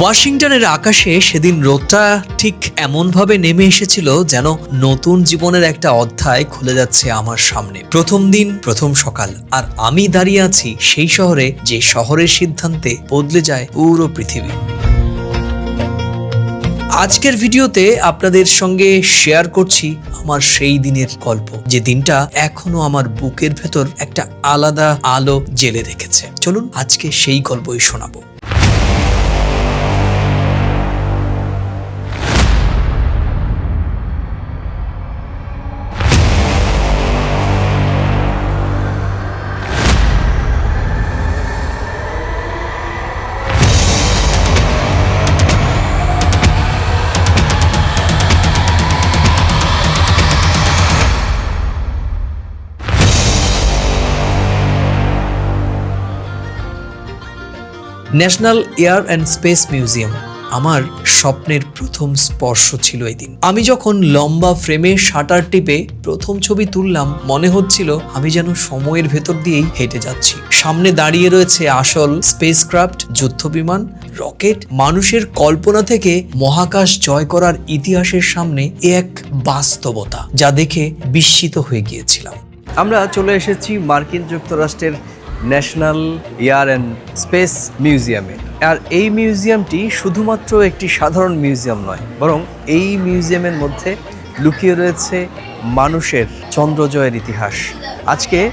ওয়াশিংটনের আকাশে সেদিন রোদটা ঠিক এমনভাবে নেমে এসেছিল যেন নতুন জীবনের একটা অধ্যায় খুলে যাচ্ছে আমার সামনে। প্রথম দিন, প্রথম সকাল। আর আমি দাঁড়িয়ে আছি সেই শহরে যে শহরের সিদ্ধান্তে বদলে যায় পুরো পৃথিবী। আজকের ভিডিওতে আপনাদের সঙ্গে শেয়ার করছি আমার সেই দিনের গল্প, যে দিনটা এখনও আমার বুকের ভেতর একটা আলাদা আলো জেলে রেখেছে। চলুন আজকে সেই গল্পই শোনাবো। National air and space museum আমার স্বপ্নের প্রথম স্পর্শ ছিল এই দিন। আমি যখন লম্বা ফ্রেমে শাটার টিপে প্রথম ছবি তুললাম, মনে হচ্ছিল আমি যেন সময়ের ভেতর দিয়েই হেঁটে যাচ্ছি। সামনে দাঁড়িয়ে রয়েছে আসল স্পেসক্রাফট যুদ্ধ বিমান রকেট, মানুষের কল্পনা থেকে মহাকাশ জয় করার ইতিহাসের সামনে এক বাস্তবতা, যা দেখে বিস্মিত হয়ে গিয়েছিলাম। আমরা চলে এসেছি মার্কিন যুক্তরাষ্ট্রের ন্যাশনাল এয়ার অ্যান্ড স্পেস মিউজিয়ামে। আর এই মিউজিয়ামটি শুধুমাত্র একটি সাধারণ মিউজিয়াম নয়, বরং এই মিউজিয়ামের মধ্যে লুকিয়ে রয়েছে মানুষের চন্দ্রজয়ের ইতিহাস। আজকে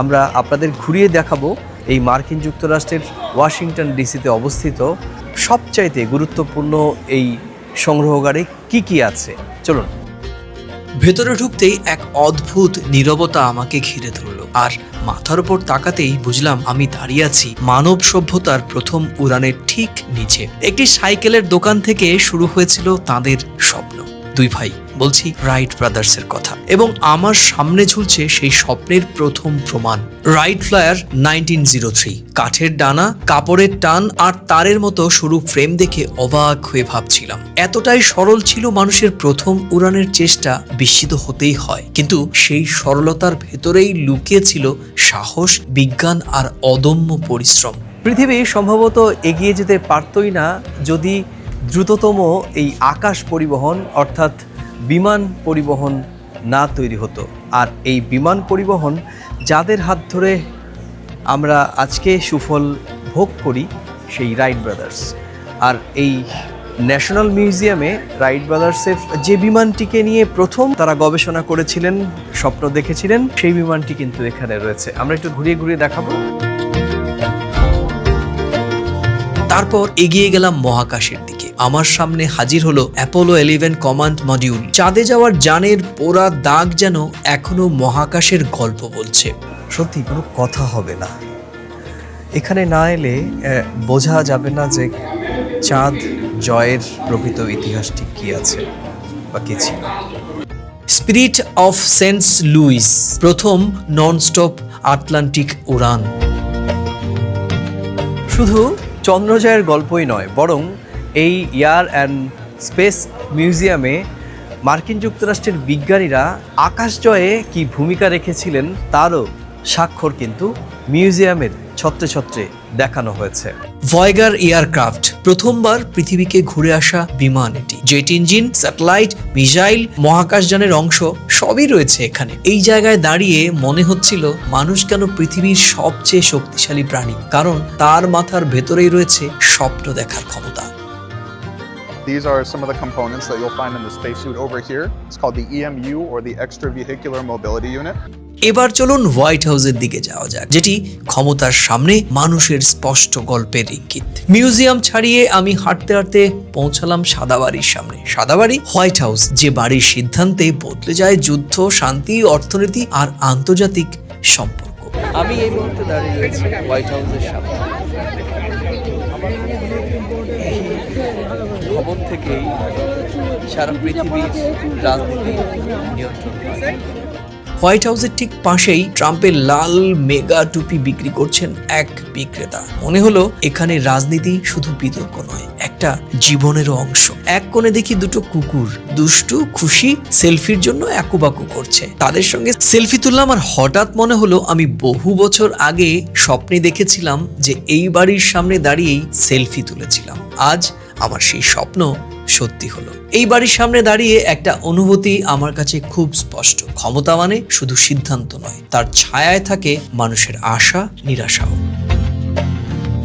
আমরা আপনাদের ঘুরিয়ে দেখাবো এই মার্কিন যুক্তরাষ্ট্রের ওয়াশিংটন ডিসিতে অবস্থিত সবচাইতে গুরুত্বপূর্ণ এই সংগ্রহগারে কি কি আছে। চলুন। ভেতরে ঢুকতেই এক অদ্ভুত নীরবতা আমাকে ঘিরে ধরল। আর মাথার ওপর তাকাতেই বুঝলাম আমি দাঁড়িয়ে আছি মানব সভ্যতার প্রথম উড়ানের ঠিক নিচে। একটি সাইকেলের দোকান থেকে শুরু হয়েছিল তাদের স্বপ্ন। দুই ভাই বলছি রাইট ব্রাদার্সের কথা। এবং আমার সামনে ঝুলছে সেই স্বপ্নের প্রথম প্রমাণ। Wright flyer nineteen zero three কাঠের ডানা, কাপড়ের টান আর তারের মতো সরু ফ্রেম দেখে অবাক হয়ে ভাবছিলাম। এতটাই সরল ছিল মানুষের প্রথম উড়ানের চেষ্টা, বিস্মিত হতেই হয়। কিন্তু সেই সরলতার ভেতরেই লুকিয়ে ছিল সাহস, বিজ্ঞান আর অদম্য পরিশ্রম। পৃথিবী সম্ভবত এগিয়ে যেতে পারতই না যদি দ্রুততম এই আকাশ পরিবহন, অর্থাৎ বিমান পরিবহন না তৈরি হতো। আর এই বিমান পরিবহন যাদের হাত ধরে আমরা আজকে সুফল ভোগ করি সেই রাইট ব্রাদার্স। আর এই ন্যাশনাল মিউজিয়ামে রাইট ব্রাদার্সের যে বিমানটিকে নিয়ে প্রথম তারা গবেষণা করেছিলেন, স্বপ্ন দেখেছিলেন, সেই বিমানটি কিন্তু এখানে রয়েছে। আমরা একটু ঘুরিয়ে ঘুরিয়ে দেখাবো। তারপর এগিয়ে গেলাম মহাকাশের দিকে। আমার সামনে হাজির হলো অ্যাপোলো এলিভেন কমান্ড মডিউল চাঁদে যাওয়ার যানের পোড়া দাগ যেন এখনও মহাকাশের গল্প বলছে। সত্যি কোনো কথা হবে না। এখানে না এলে বোঝা যাবে না যে চাঁদ জয়ের প্রকৃত ইতিহাসটি কি আছে বা কি ছিল। স্পিরিট অফ সেন্স লুইস প্রথম ননস্টপ আটলান্টিক উড়ান। শুধু চন্দ্রজয়ের গল্পই নয় বরং এই এয়ার অ্যান্ড স্পেস মিউজিয়ামে মার্কিন যুক্তরাষ্ট্রের বিজ্ঞানীরা আকাশ জয়ে কি ভূমিকা রেখেছিলেন তারও স্বাক্ষর কিন্তু মিউজিয়ামের ছত্রে ছত্রে দেখানো হয়েছে। ভয়গার এয়ারক্রাফট প্রথমবার পৃথিবীকে ঘুরে আসা বিমান এটি। জেট ইঞ্জিন, স্যাটেলাইট, মিসাইল, মহাকাশযানের অংশ সবই রয়েছে এখানে। এই জায়গায় দাঁড়িয়ে মনে হচ্ছিল মানুষ কেন পৃথিবীর সবচেয়ে শক্তিশালী প্রাণী, কারণ তার মাথার ভেতরেই রয়েছে স্বপ্ন দেখার ক্ষমতা। These are some of the components that you'll find in the spacesuit over here. It's called the EMU or the Extravehicular Mobility Unit. এবার চলুন হোয়াইট হাউসের দিকে যাওয়া যাক যেটি ক্ষমতার সামনে মানুষের স্পষ্ট গল্পের ইঙ্গিত মিউজিয়াম ছাড়িয়ে আমি হাঁটতে হাঁটতে পৌঁছালাম সাদাবাড়ির সামনে সাদাবাড়ি হোয়াইট হাউস যে বাড়ির সিদ্ধান্তে বদলে যায় যুদ্ধ শান্তি অর্থনীতি আর আন্তর্জাতিক সম্পর্ক আমি এই মুহূর্তে দাঁড়িয়ে রয়েছি হোয়াইট হাউসের সামনে এই ভবন থেকেই সারা পৃথিবীর রাজনীতি নিয়ন্ত্রণ হোয়াইট হাউসের ঠিক পাশেই ট্রাম্পের লাল মেগা টুপি বিক্রি করছেন এক বিক্রেতা। মনে হলো এখানে রাজনীতি শুধু বিতর্ক নয়, একটা জীবনেরও অংশ। এক কোণে দেখি দুটো কুকুর, দুষ্টু, খুশি, সেলফির জন্য একুবাকু করছে। তাদের সঙ্গে সেলফি তুললাম আর হঠাৎ মনে হলো আমি বহু বছর আগে স্বপ্নে দেখেছিলাম যে এই বাড়ির সামনে দাঁড়িয়েই সেলফি তুলেছিলাম। আজ আমার সেই স্বপ্ন সত্যি হলো। এই বাড়ির সামনে দাঁড়িয়ে একটা অনুভূতি আমার কাছে খুব স্পষ্ট। ক্ষমতা মানে শুধু সিদ্ধান্ত নয়, তার ছায়ায় থাকে মানুষের আশা, নিরাশাও।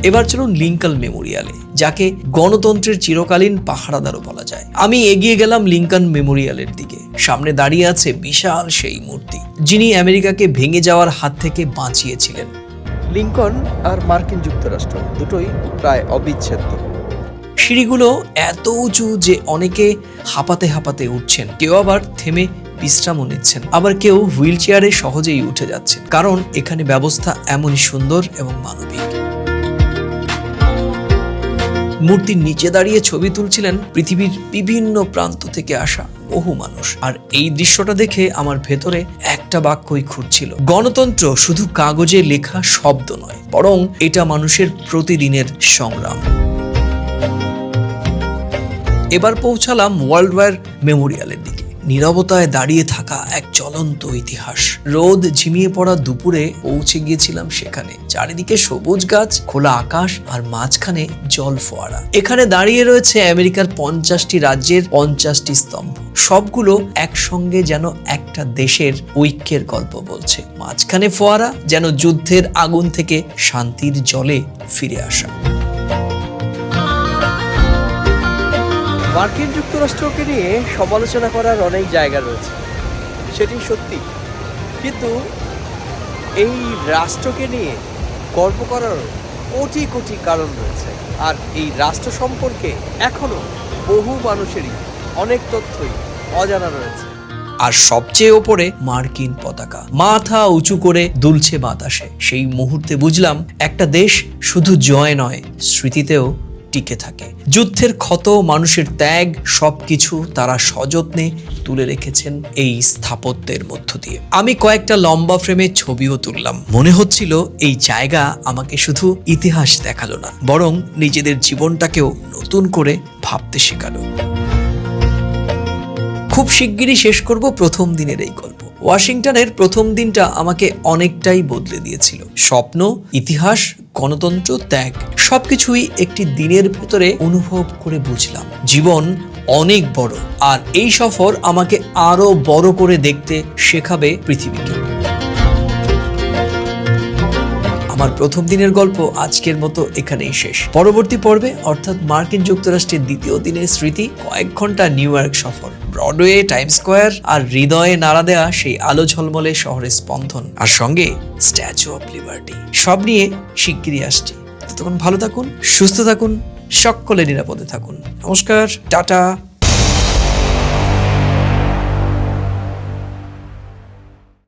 এবার চলুন লিঙ্কন মেমোরিয়ালে, যাকে গণতন্ত্রের চিরকালীন পাহারাদারও বলা যায়। আমি এগিয়ে গেলাম লিঙ্কন মেমোরিয়ালের দিকে। সামনে দাঁড়িয়ে আছে বিশাল সেই মূর্তি, যিনি আমেরিকাকে ভেঙে যাওয়ার হাত থেকে বাঁচিয়েছিলেন। লিঙ্কন আর মার্কিন যুক্তরাষ্ট্র দুটোই প্রায় অবিচ্ছেদ্য। সিঁড়িগুলো এত উঁচু যে অনেকে হাঁপাতে হাঁপাতে উঠছেন। কেউ আবার থেমে বিশ্রামও নিচ্ছেন। আবার কেউ হুইল চেয়ারে সহজেই উঠে যাচ্ছেন। কারণ এখানে ব্যবস্থা এমনই সুন্দর এবং মানবিক। মূর্তির নিচে দাঁড়িয়ে ছবি তুলছিলেন পৃথিবীর বিভিন্ন প্রান্ত থেকে আসা বহু মানুষ। আর এই দৃশ্যটা দেখে আমার ভেতরে একটা বাক্যই ঘুরছিল গণতন্ত্র শুধু কাগজে লেখা শব্দ নয়, বরং এটা মানুষের প্রতিদিনের সংগ্রাম। এবার পৌঁছালাম ওয়ার্ল্ড ওয়ার মেমোরিয়ালের দিকে। নীরবতায় দাঁড়িয়ে থাকা এক চলন্ত ইতিহাস। রোদ ঝিমিয়ে পড়া দুপুরে পৌঁছে গিয়েছিলাম সেখানে। চারিদিকে সবুজ গাছ, খোলা আকাশ আর মাঝখানে জল ফোয়ারা। এখানে দাঁড়িয়ে রয়েছে আমেরিকার পঞ্চাশটি রাজ্যের পঞ্চাশটি স্তম্ভ। সবগুলো একসঙ্গে যেন একটা দেশের ঐক্যের গল্প বলছে। মাঝখানে ফোয়ারা, যেন যুদ্ধের আগুন থেকে শান্তির জলে ফিরে আসা। মার্কিন যুক্তরাষ্ট্রকে নিয়ে সমালোচনা করার অনেক জায়গা রয়েছে। সেটি সত্যি। কিন্তু এই রাষ্ট্রকে নিয়ে গর্ব করার কোটি কোটি কারণ রয়েছে। আর এই রাষ্ট্র সম্পর্কে এখনও বহু মানুষেরই অনেক তথ্যই অজানা রয়েছে। আর সবচেয়ে ওপরে মার্কিন পতাকা। মাথা উঁচু করে দুলছে বাতাসে। সেই মুহূর্তে বুঝলাম, একটা দেশ শুধু জয় নয়, স্মৃতিতেও টিকে থাকে। যুদ্ধের ক্ষত, মানুষের ত্যাগ, সবকিছু তারা সযত্নে তুলে রেখেছেন এই স্থাপত্যের মধ্য দিয়ে। আমি কয়েকটা লম্বা ফ্রেমে ছবিও তুললাম। মনে হচ্ছিল এই জায়গা আমাকে শুধু ইতিহাস দেখাল না, বরং নিজেদের জীবনটাকেও নতুন করে ভাবতে শেখালো। খুব শিগগিরই শেষ করব প্রথম দিনের এই গল্প। ওয়াশিংটনের প্রথম দিনটা আমাকে অনেকটাই বদলে দিয়েছিল। স্বপ্ন, ইতিহাস গণতন্ত্র, ত্যাগ, সবকিছুই একটি দিনের ভেতরে অনুভব করে বুঝলাম জীবন অনেক বড়, আর এই সফর আমাকে আরও বড় করে দেখতে শেখাবে পৃথিবীকে। আমার প্রথম দিনের গল্প আজকের মতো এখানেই শেষ। পরবর্তী পর্বে, অর্থাৎ মার্কিন যুক্তরাষ্ট্রের দ্বিতীয় দিনের স্মৃতি, কয়েক ঘণ্টা নিউ ইয়র্ক সফর। ব্রডওয়ে টাইম স্কোয়ার আর হৃদয়ে নাড়া দেওয়া সেই আলো ঝলমলে শহরের স্পন্দন আর সঙ্গে স্ট্যাচু অফ লিবার্টি। সব নিয়ে শিগগিরই আসছি। ততক্ষণ ভালো থাকুন, সুস্থ থাকুন, সকলে নিরাপদে থাকুন। নমস্কার, টাটা।